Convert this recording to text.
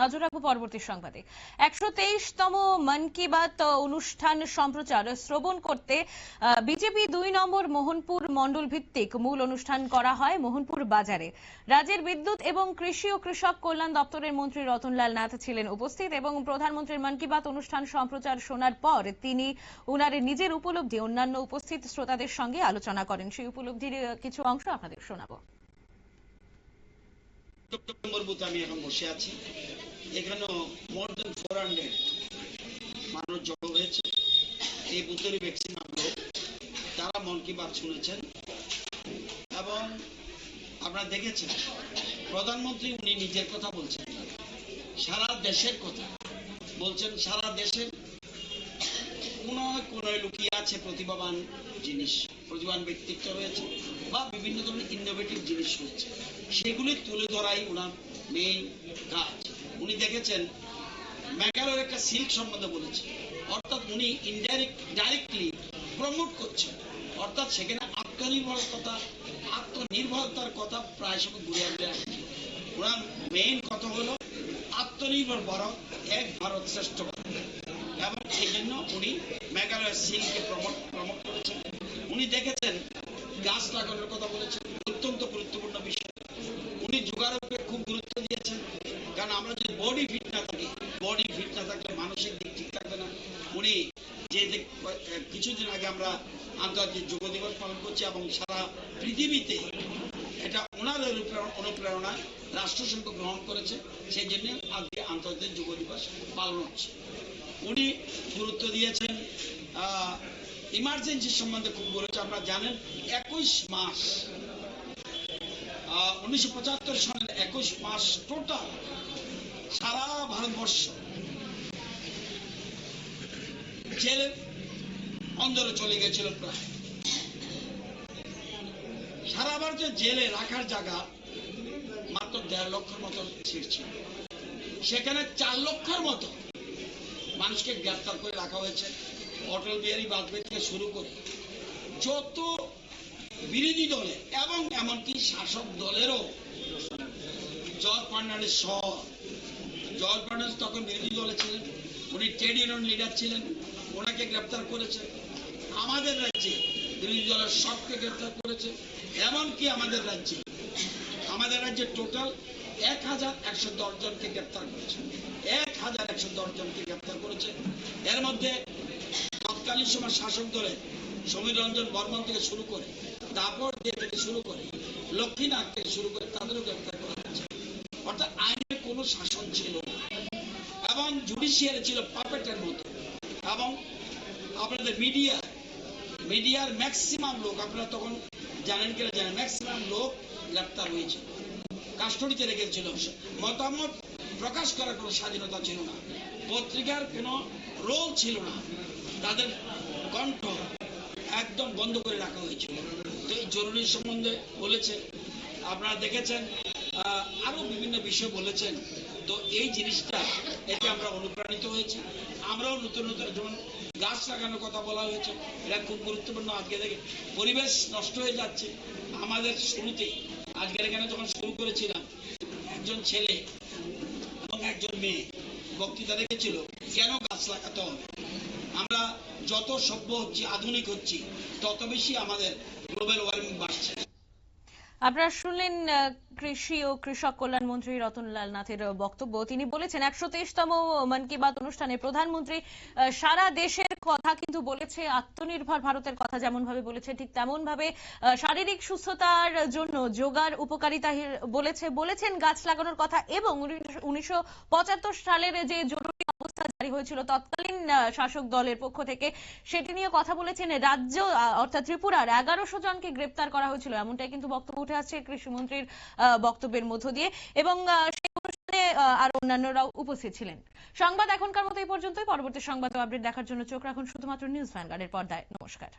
নজর রাখব পরবর্তী সংবাদে। একশো তেইশতম মন কি বাত অনুষ্ঠান সম্প্রচার শ্রবণ করতে বিজেপি দুই নম্বর মোহনপুর মণ্ডল ভিত্তিক মূল অনুষ্ঠান করা হয় মোহনপুর বাজারে। রাজ্যের বিদ্যুৎ এবং কৃষি ও কৃষক কল্যাণ দপ্তরের মন্ত্রী রতনলাল নাথ ছিলেন উপস্থিত এবং প্রধানমন্ত্রীর মন কি বাত অনুষ্ঠান সম্প্রচার শোনার পর তিনি উনার নিজের উপলব্ধি অন্যান্য উপস্থিত শ্রোতাদের সঙ্গে আলোচনা করেন। সেই উপলব্ধির কিছু অংশ আপনাদের শোনাবো। আমি এখন বসে আছি। এখানেও মোর দেন ফোর হান্ড্রেড মানুষ জড়ো হয়েছে। এই বুথেরই ম্যাক্সিমাম লোক তারা মন কি বাত শুনেছেন। এবং আপনারা দেখেছেন, প্রধানমন্ত্রী উনি নিজের কথা বলছেন। সারা দেশের কথা বলছেন, সারা দেশের কোন কোন লুকিয়ে আছে প্রতিভাবান জিনিস। প্রতিভাবান ব্যক্তিত্ব রয়েছে বা বিভিন্ন ধরনের ইনোভেটিভ জিনিস রয়েছে। সেগুলি তুলে ধরাই ওনার মেইন কাজ। উনি দেখেছেন মেঘালয়ের একটা সিল্ক সম্বন্ধে বলেছে। অর্থাৎ উনি ইনডাইরেক্ট ডাইরেক্টলি প্রমোট করছেন। অর্থাৎ সেখানে আত্মনির্ভরতা, আত্মনির্ভরতার কথা প্রায় সময় ঘুরে আসবে ওনার মেইন কথা হলো, আত্মনির্ভর ভারত, এক ভারত শ্রেষ্ঠ ভারত। এবং এই জন্য উনি মেঘালয়ের সিলকে প্রমোট প্রমোট উনি দেখেছেন, গাছ লাগানোর কথা বলেছেন, অত্যন্ত গুরুত্বপূর্ণ বিষয়। উনি যোগারোপে খুব গুরুত্ব দিয়েছেন, কারণ আমরা যদি বডি ফিট না থাকি বডি ফিট না থাকলে মানসিক দিক ঠিক থাকবে না। উনি যে কিছুদিন আগে আমরা আন্তর্জাতিক যোগ দিবস পালন করছি এবং সারা পৃথিবীতে এটা ওনার অনুপ্রেরণা- রাষ্ট্রসংঘ গ্রহণ করেছে, সেই জন্য আজকে আন্তর্জাতিক যোগ দিবস পালন হচ্ছে। উনি গুরুত্ব দিয়েছেন ইমার্জেন্সি সম্বন্ধে খুব বলেছে, আপনারা জানেন, একুশ মাস উনিশশো পঁচাত্তর সালের একুশ মাস টোটাল সারা ভারতবর্ষ জেলের অন্দরে চলে গেছিল প্রায়। সারা ভারতে জেলে রাখার জায়গা মাত্র দেড় লক্ষের মতো ছিল। সেখানে চার লক্ষের মতো মানুষকে গ্রেপ্তার করে রাখা হয়েছে। অটল বিহারী বাজপেয়ী থেকে শুরু করে যত বিরোধী দলে এবং এমনকি শাসক দলেরও জর্জ ফার্নান্ডেস সহ জর্জ ফার্নান্ডেস তখন বিরোধী দলে ছিলেন, উনি ট্রেড ইউনিয়ন লিডার ছিলেন, ওনাকে গ্রেপ্তার করেছে। আমাদের রাজ্যে বিরোধী দলের সবকে গ্রেপ্তার করেছে, এমনকি আমাদের রাজ্যে আমাদের রাজ্যে টোটাল এক হাজার একশো দশ জনকে গ্রেপ্তার করেছে। এক হাজার একশো দশ জনকে গ্রেপ্তার করেছে। এর মধ্যে তৎকালীন সময় শাসক দলের সমীর রঞ্জন বর্মন থেকে শুরু করে তারপর দিয়ে থেকে শুরু করে, লক্ষ্মীনাথ থেকে শুরু করে তাদেরও গ্রেপ্তার করা হয়েছে। অর্থাৎ আইনের কোনো শাসন ছিল এবং জুডিশিয়ারি ছিল পাপেটের মতো। এবং আপনাদের মিডিয়া, মিডিয়ার ম্যাক্সিমাম লোক, আপনারা তখন জানেন কিনা জানেন ম্যাক্সিমাম লোক গ্রেপ্তার হয়েছে। কাস্টডিতে রেখেছিল মতামত প্রকাশ করার কোনো স্বাধীনতা ছিল না। পত্রিকার কোনো রোল ছিল না। তাদের কণ্ঠ একদম বন্ধ করে রাখা হয়েছিল। তো এই জরুরি সম্বন্ধে বলেছে, আপনারা দেখেছেন আরও বিভিন্ন বিষয় বলেছেন। তো এই জিনিসটা এতে আমরা অনুপ্রাণিত হয়েছি। আমরাও নতুন নতুন, যেমন গাছ লাগানোর কথা বলা হয়েছে, এটা খুব গুরুত্বপূর্ণ। আজকে দেখে পরিবেশ নষ্ট হয়ে যাচ্ছে। আমাদের শুরুতে আজকের এখানে যখন শুরু করেছিলাম, একজন ছেলে এবং একজন মেয়ে বক্তৃতা রেখেছিল, কেন গাছ লাগাতে হবে? আমরা যত সভ্য হচ্ছি, আধুনিক হচ্ছি, তত বেশি আমাদের গ্লোবাল ওয়ার্মিং বাড়ছে। আপনারা শুনলেন কৃষি ও কৃষক কল্যাণ মন্ত্রী রতনলাল নাথের বক্তব্য। তিনি বলেছেন, একশো তেইশতম মন কি বাত অনুষ্ঠানে প্রধানমন্ত্রী সারা দেশের কথা কিন্তু বলেছে, আত্মনির্ভর ভারতের কথা যেমন ভাবে বলেছে, ঠিক তেমন ভাবে শারীরিক সুস্থতার জন্য যোগার উপকারিতা বলেছে, বলেছেন গাছ লাগানোর কথা এবং উনিশশো পঁচাত্তর সালের যে জরুরি অবস্থা জারি হয়েছিল। তৎকালীন শাসক দলের পক্ষ থেকে সেটি নিয়ে কথা বলেছেন রাজ্য অর্থাৎ ত্রিপুরার এগারোশো জনকে গ্রেপ্তার করা হয়েছিল। এমনটাই কিন্তু বক্তব্য উঠে আসছে কৃষিমন্ত্রীর বক্তব্যের মধ্য দিয়ে। এবং আরও অন্যান্যরাও উপস্থিত ছিলেন। সংবাদ এখনকার মতো এই পর্যন্তই। পরবর্তী সংবাদ আপডেট দেখার জন্য চোখ রাখুন শুধুমাত্র নিউজ ভ্যানগার্ডের পর্দায়। নমস্কার।